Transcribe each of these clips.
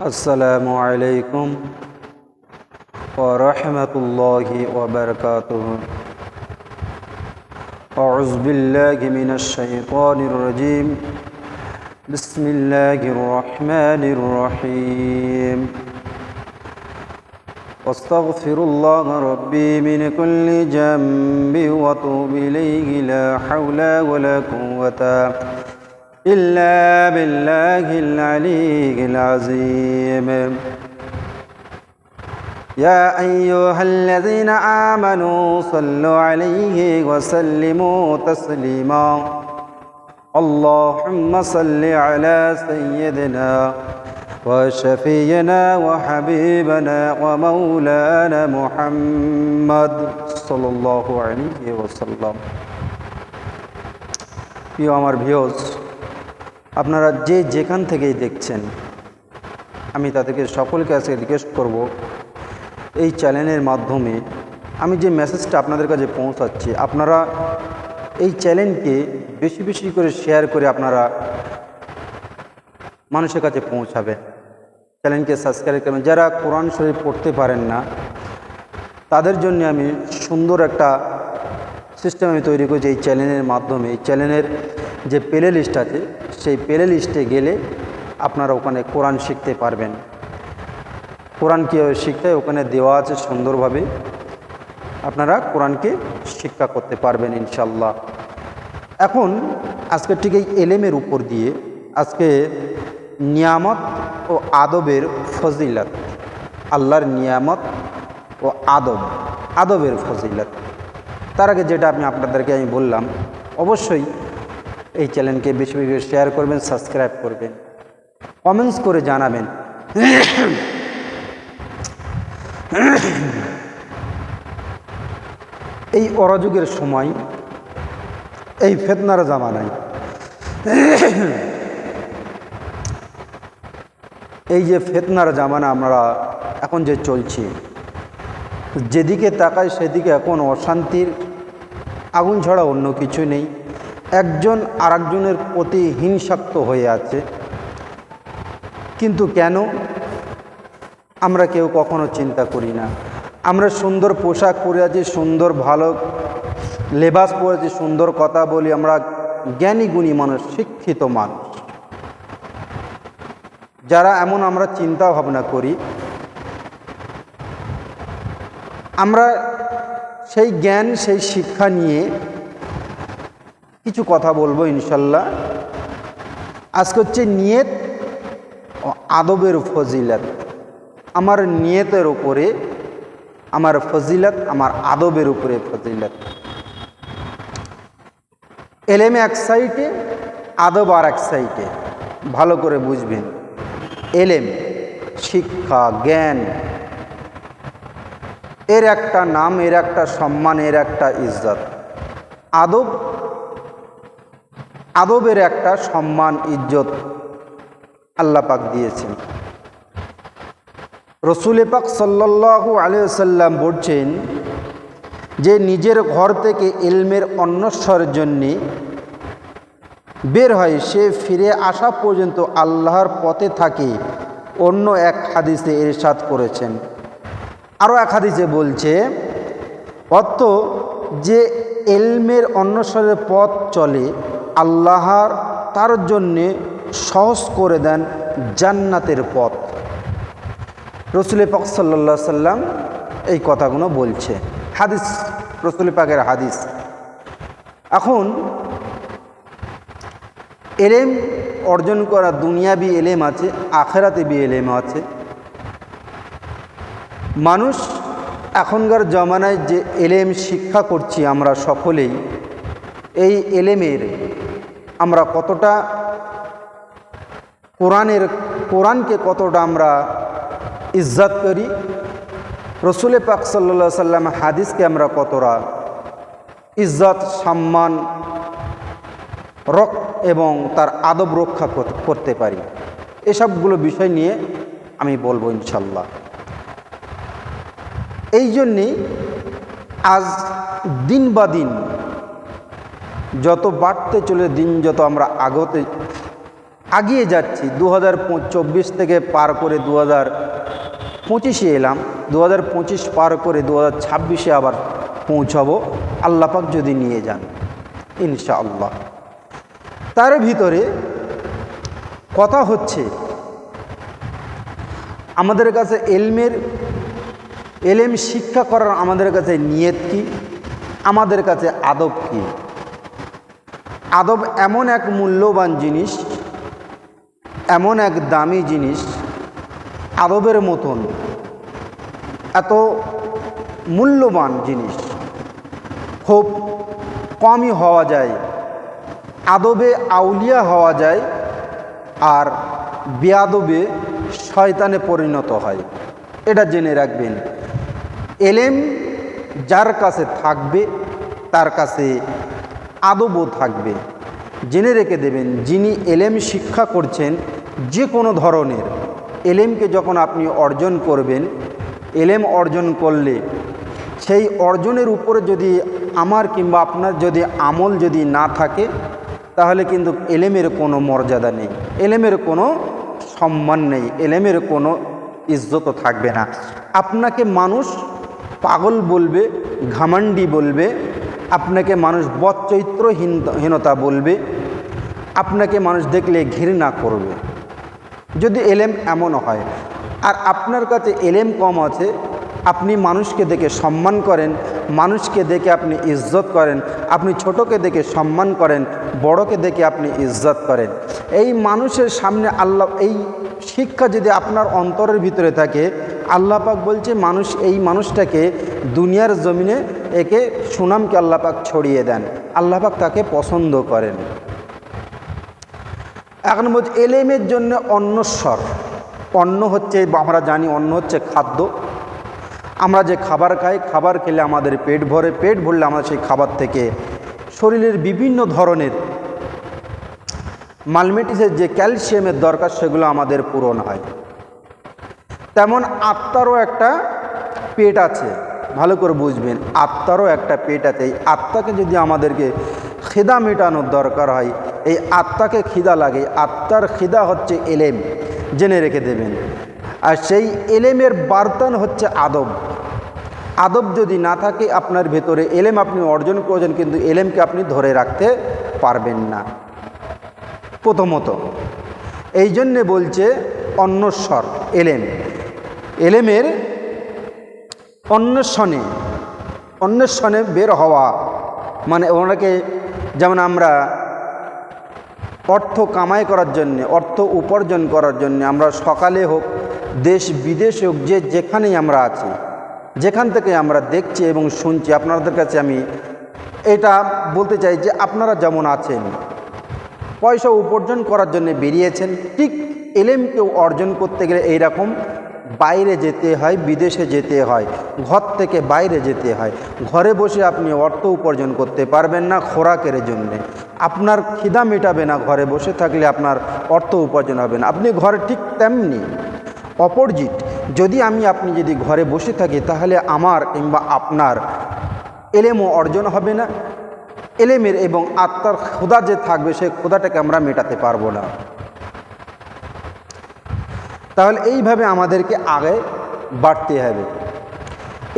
السلام عليكم ورحمة الله وبركاته. أعوذ بالله من الشيطان الرجيم. بسم الله الرحمن الرحيم. واستغفر الله ربي من كل جنب وأتوب إليه. لا حول ولا قوة إلا بالله العلي العظيم يا أيها الذين آمنوا صلوا عليه وسلموا تسليما اللهم صل على سيدنا وشفينا وحبيبنا ومولانا محمد صلى الله عليه وسلم প্রিয় আমার ভিওস আপনারা যে যেখান থেকেই দেখছেন, আমি তাদেরকে সকলকে আজকে রিকোয়েস্ট করব, এই চ্যানেলের মাধ্যমে আমি যে মেসেজটা আপনাদের কাছে পৌঁছাচ্ছি, আপনারা এই চ্যানেলকে বেশি বেশি করে শেয়ার করে আপনারা মানুষের কাছে পৌঁছাবেন। চ্যানেলকে সাবস্ক্রাইব করবেন। যারা কোরআন শরীফ পড়তে পারেন না, তাদের জন্য আমি সুন্দর একটা সিস্টেম আমি তৈরি করেছি এই চ্যানেলের মাধ্যমে। এই চ্যানেলের যে প্লে লিস্ট আছে সেই প্লে লিস্টে গেলে আপনারা ওখানে কোরআন শিখতে পারবেন। কোরআন কীভাবে শিখতে? ওখানে দেওয়া আছে সুন্দরভাবে। আপনারা কোরআনকে শিক্ষা করতে পারবেন ইনশাল্লাহ এখন আজকে ঠিক এই এলেমের উপর দিয়ে আজকে নিয়ামত ও আদবের ফজিলত, আল্লাহর নিয়ামত ও আদব, আদবের ফজিলত। তার আগে যেটা আমি আপনাদেরকে আমি বললাম, অবশ্যই এই চ্যানেলকে বেশি বেশি শেয়ার করবেন সাবস্ক্রাইব করবেন কমেন্টস করে জানাবেন। এই অরাযুগের সময়, এই ফেতনার জামানায়। এই যে ফেতনার জামানা আমরা এখন যে চলছি, যেদিকে তাকাই সেদিকে এখন অশান্তির আগুন ছাড়া অন্য কিছু নেই। একজন আরেকজনের প্রতি হিংসাক্ত হয়ে আছে। কিন্তু কেন? আমরা কেউ কখনো চিন্তা করি না। আমরা সুন্দর পোশাক পরে আছি, সুন্দর ভালো লেবাস পরেছি সুন্দর কথা বলি, আমরা জ্ঞানী গুণী মানুষ, শিক্ষিত মানুষ। যারা এমন আমরা চিন্তা ভাবনা করি, আমরা সেই জ্ঞান, সেই শিক্ষা নিয়ে কিছু কথা বলব ইনশাল্লাহ। আজকে হচ্ছে নিয়ত ও আদবের ফজিলত। আমার নিয়তের উপরে, আমার ফজিলত, আমার আদবের উপরে ফজিলত। এলেম এক সাইডে, আদব আর এক সাইডে। ভালো করে বুঝবেন। এলেম, শিক্ষা, জ্ঞান। এর একটা নাম, এর একটা সম্মান, এর একটা ইজ্জত। আদব আদবের একটা সম্মান, ইজ্জত আল্লাহ পাক দিয়েছেন। রসুল পাক সাল্লাহু আলিয়াল্লাম বলছেন যে, নিজের ঘর থেকে এলমের অন্বেষণের জন্যে বের হয় সে ফিরে আসা পর্যন্ত আল্লাহর পথে থাকে, অন্য এক হাদিসে এরশাদ করেছেন। আরও এক হাদিসে বলছে, অর্থ যে এলমের অন্বেষণের পথ চলে আল্লাহর তার জন্যে সহজ করে দেন জান্নাতের পথ। রসুল পাক সাল্লা সাল্লাম এই কথাগুলো বলছে। হাদিস রসুল পাকের হাদিস। এখন এলেম অর্জন করা দুনিয়াবি এলেম আছে, আখেরাতে বি এলেম আছে। মানুষ এখনকার জমানায় যে এলেম শিক্ষা করছি আমরা সকলেই, এই এলেমের আমরা কতটা কোরআনের, কোরআনকে কতটা আমরা ইজ্জত করি? রসুলে পাক সাল্লা সাল্লাম হাদিসকে আমরা কতটা ইজ্জত, সম্মান রক এবং তার আদব রক্ষা করতে পারি? এসবগুলো বিষয় নিয়ে আমি বলব ইনশাল্লাহ এই জন্যেই আজ দিন বা দিন যত বাড়তে চলে দিন, যত আমরা আগতে, আগিয়ে যাচ্ছি। দু হাজার চব্বিশ থেকে পার করে দু হাজার পঁচিশে এলাম। দু হাজার পঁচিশ পার করে দু হাজার ছাব্বিশে আবার পৌঁছাবো। আল্লাপাক যদি নিয়ে যান, ইনশাআল্লাহ। তার ভিতরে কথা হচ্ছে, আমাদের কাছে এলমের এলেম শিক্ষা করার আমাদের কাছে নিয়ত কি? আমাদের কাছে আদব কি? আদব এমন এক মূল্যবান জিনিস, এমন এক দামি জিনিস, আদবের মতন, এত মূল্যবান জিনিস। খুব কমই হওয়া যায়। আদবে আউলিয়া হওয়া যায় আর বেয়াদবে শয়তানে পরিণত হয়। এটা জেনে রাখবেন। এলেম যার কাছে থাকবে, তার কাছে আদবও থাকবে। জেনে রেখে দেবেন, যিনি এলেম শিক্ষা করছেন যে কোনো ধরনের, এলেমকে যখন আপনি অর্জন করবেন, এলেম অর্জন করলে সেই অর্জনের উপরে যদি আমার কিংবা আপনার যদি আমল যদি না থাকে, তাহলে কিন্তু এলেমের কোনো মর্যাদা নেই। এলেমের কোনো সম্মান নেই। এলেমের কোনো ইজ্জত থাকবে না। আপনাকে মানুষ পাগল বলবে, ঘামান্ডি বলবে আপনাকে মানুষ বচ্চৈত্রহীনতা বলবে, আপনাকে মানুষ দেখলে ঘৃণা করবে। যদি এলেম এমন হয়, আর আপনার কাছে এলেম কম আছে, আপনি মানুষকে দেখে সম্মান করেন, মানুষকে দেখে আপনি ইজ্জত করেন, আপনি ছোটকে দেখে সম্মান করেন, বড়কে দেখে আপনি ইজ্জত করেন। এই মানুষের সামনে আল্লাহ এই শিক্ষা যদি আপনার অন্তরের ভিতরে থাকে, আল্লাহ পাক বলছে, মানুষ এই মানুষটাকে দুনিয়ার জমিনে একে সুনামকে আল্লাহ পাক ছড়িয়ে দেন। আল্লাহ পাক তাকে পছন্দ করেন। এখন বলছে, এলেমের জন্য অন্নস্বর অন্ন হচ্ছে, আমরা জানি অন্ন হচ্ছে খাদ্য। আমরা যে খাবার খাই, খাবার খেলে আমাদের পেট ভরে, পেট ভরলে আমরা সেই খাবার থেকে শরীরের বিভিন্ন ধরনের মালমেটিসের যে ক্যালসিয়ামের দরকার, সেগুলো আমাদের পূরণ হয়। তেমন আত্মারও একটা পেট আছে, ভালো করে বুঝবেন আত্মারও একটা পেট আছে। এই আত্মাকে যদি আমাদেরকে খিদা মেটানোর দরকার হয়, এই আত্মাকে খিদা লাগে। আত্মার খিদা হচ্ছে এলেম, জেনে রেখে দেবেন। আর সেই এলেমের বার্তান হচ্ছে আদব। আদব যদি না থাকে, আপনার ভেতরে এলেম আপনি অর্জন করেছেন, কিন্তু এলেমকে আপনি ধরে রাখতে পারবেন না। প্রথমত। এই জন্যে বলছে অন্নস্বর এলেম। এলেমের অন্বেষণে অন্বেষণে বের হওয়া মানে ওনাকে যেমন আমরা অর্থ কামাই করার জন্যে, অর্থ উপার্জন করার জন্যে আমরা সকালে হোক, দেশ বিদেশে হোক, যে যেখানেই আমরা আছি, যেখান থেকে আমরা দেখছি এবং শুনছি, আপনাদের কাছে আমি এটা বলতে চাই যে আপনারা যেমন আছেন পয়সা উপার্জন করার জন্য বেরিয়েছেন। ঠিক এলেমকেও অর্জন করতে গেলে এইরকম বাইরে যেতে হয়, বিদেশে যেতে হয়, ঘর থেকে বাইরে যেতে হয়। ঘরে বসে আপনি অর্থ উপার্জন করতে পারবেন না খোরাকের জন্যে। আপনার খিদা মেটাবে না ঘরে বসে থাকলে আপনার অর্থ উপার্জন হবে না। আপনি ঘরে ঠিক তেমনি অপরজিট যদি আমি আপনি যদি ঘরে বসে থাকি তাহলে আমার কিংবা আপনার এলেমও অর্জন হবে না এলেমের এবং আত্মার ক্ষুদা যে থাকবে, সেই ক্ষুদাটাকে আমরা মেটাতে পারব না। তাহলে এইভাবে আমাদেরকে আগে বাড়তে হবে।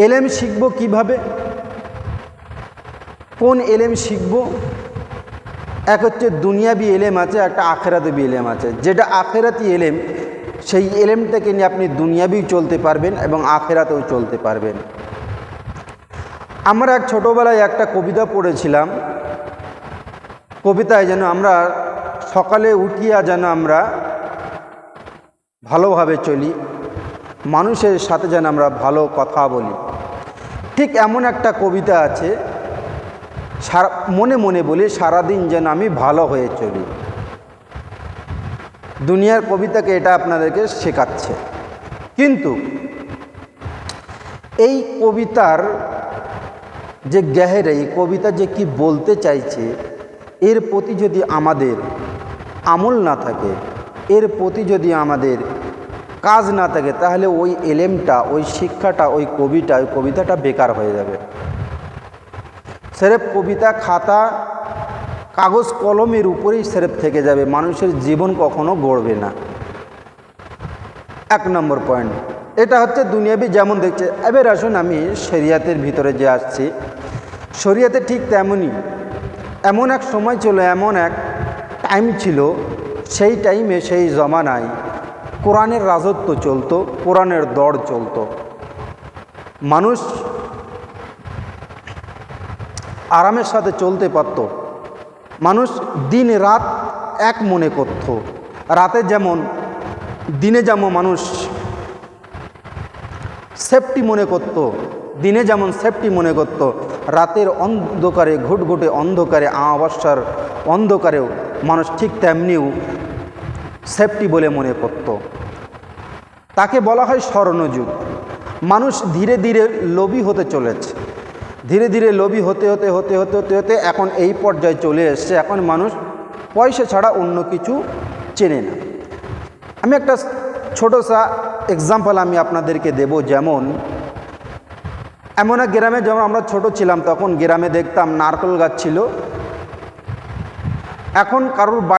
এলেম শিখব কীভাবে? কোন এলেম শিখব? এক হচ্ছে দুনিয়াবি এলেম আছে একটা আখেরাতবি এলেম আছে। যেটা আখেরাতি এলেম, সেই এলেমটাকে নিয়ে আপনি দুনিয়াবিও চলতে পারবেন এবং আখেরাতেও চলতে পারবেন। আমরা এক ছোটোবেলায় একটা কবিতা পড়েছিলাম কবিতায় যেন আমরা সকালে উঠিয়া যেন আমরা ভালোভাবে চলি, মানুষের সাথে যেন আমরা ভালো কথা বলি। ঠিক এমন একটা কবিতা আছে, সারা, মনে মনে বলি সারাদিন যেন আমি ভালো হয়ে চলি। দুনিয়ার কবিতাকে এটা আপনাদেরকে শেখাচ্ছে। কিন্তু এই কবিতার যে গ্যাহের এই কবিতা যে কি বলতে চাইছে এর প্রতি যদি আমাদের আমল না থাকে, এর প্রতি যদি আমাদের কাজ না থাকে, তাহলে ওই এলেমটা, ওই শিক্ষাটা, ওই কবিটা, ওই কবিতাটা বেকার হয়ে যাবে। সেরেফ কবিতা, খাতা, কাগজ কলমের উপরেই সেরেপ থেকে যাবে, মানুষের জীবন কখনো গড়বে না। এক নম্বর পয়েন্ট, এটা হচ্ছে দুনিয়াবি যেমন দেখছে, এবার আসুন আমি শরিয়াতের ভিতরে যে আসছি, শরিয়াতে ঠিক তেমনই এমন এক সময় ছিল, এমন এক টাইম ছিল, সেই টাইমে সেই জমানায় কোরআনের রাজত্ব চলতো, কোরআনের দর চলতো। মানুষ আরামের সাথে চলতে পারত। মানুষ দিন রাত এক মনে করত। রাতে যেমন, দিনে যেমন মানুষ সেফটি মনে করত, দিনে যেমন সেফটি মনে করত রাতের অন্ধকারে, ঘুটঘুটে অন্ধকারে আমাবস্যার অন্ধকারেও মানুষ ঠিক তেমনিও সেফটি বলে মনে করত। তাকে বলা হয় স্বর্ণযুগ। মানুষ ধীরে ধীরে লোভী হতে চলেছে। ধীরে ধীরে লোভী হতে হতে হতে হতে হতে হতে এখন এই পর্যায়ে চলে এসছে। এখন মানুষ পয়সা ছাড়া অন্য কিছু চেনে না। আমি একটা ছোটো সা এক্সাম্পল আমি আপনাদেরকে দেব। যেমন এমন এক গ্রামে যেমন আমরা ছোট ছিলাম, তখন গ্রামে দেখতাম নারকেল গাছ ছিল। এখন কারোর